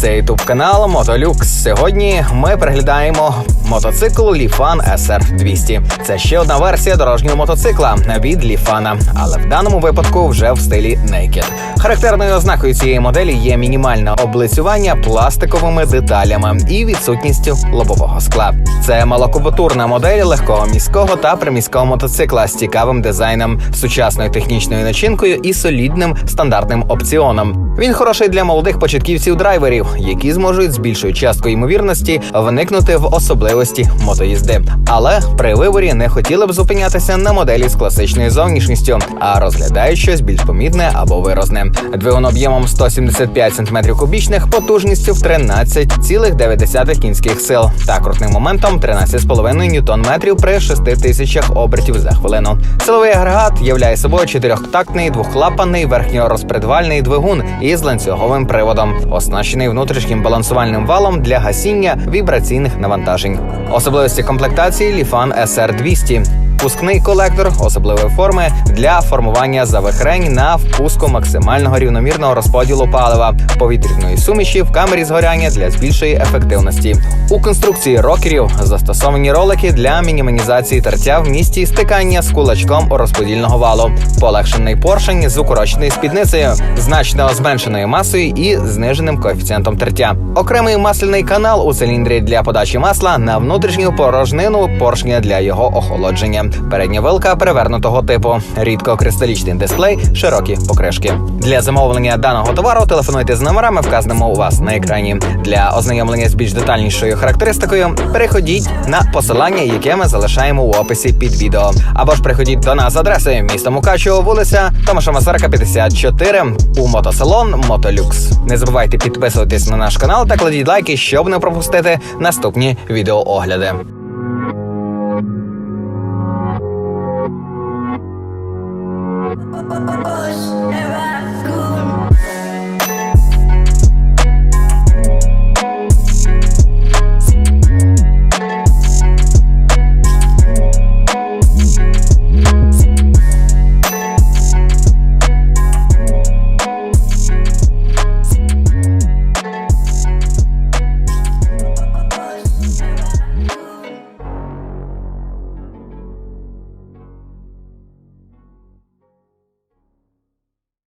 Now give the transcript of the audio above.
Це ютуб канал Мотолюкс. Сьогодні ми приглядаємо мотоцикл Lifan SR 200. Це ще одна версія дорожнього мотоцикла від Ліфана, але в даному випадку вже в стилі Naked. Характерною ознакою цієї моделі є мінімальне облицювання пластиковими деталями і відсутністю лобового скла. Це малокубатурна модель легкого міського та приміського мотоцикла з цікавим дизайном, сучасною технічною начинкою і солідним стандартним опціоном. Він хороший для молодих початківців драйверів, які зможуть з більшою часткою ймовірності вникнути в особливості мотоїзди. Але при виборі не хотіли б зупинятися на моделі з класичною зовнішністю, а розглядають щось більш помітне або виразне. Двигун об'ємом 175 см кубічних, потужністю в 13,9 кінських сил та крутним моментом 13,5 ньютон-метрів при 6 тисячах обертів за хвилину. Силовий агрегат являє собою чотирьохтактний двохклапанний верхньорозпредвальний двигун із ланцюговим приводом, оснащений внутрішнім балансувальним валом для гасіння вібраційних навантажень. Особливості комплектації Ліфан SR200 Впускний колектор особливої форми для формування завихрень на впуску максимального рівномірного розподілу палива, повітряної суміші в камері згоряння для більшої ефективності. У конструкції рокерів застосовані ролики для мінімізації тертя в місті стикання з кулачком розподільного валу, полегшений поршень з укороченою спідницею, значно зменшеною масою і зниженим коефіцієнтом тертя. Окремий масляний канал у циліндрі для подачі масла на внутрішню порожнину поршня для його охолодження. Передня вилка перевернутого типу, рідкокристалічний дисплей, широкі покришки. Для замовлення даного товару телефонуйте з номерами, вказаними у вас на екрані. Для ознайомлення з більш детальнішою характеристикою переходіть на посилання, яке ми залишаємо у описі під відео. Або ж приходіть до нас з адреси місто Мукачево, вулиця Томаша Масарка, 54 у мотосалон Мотолюкс. Не забувайте підписуватись на наш канал та кладіть лайки, щоб не пропустити наступні відеоогляди. Hoje eu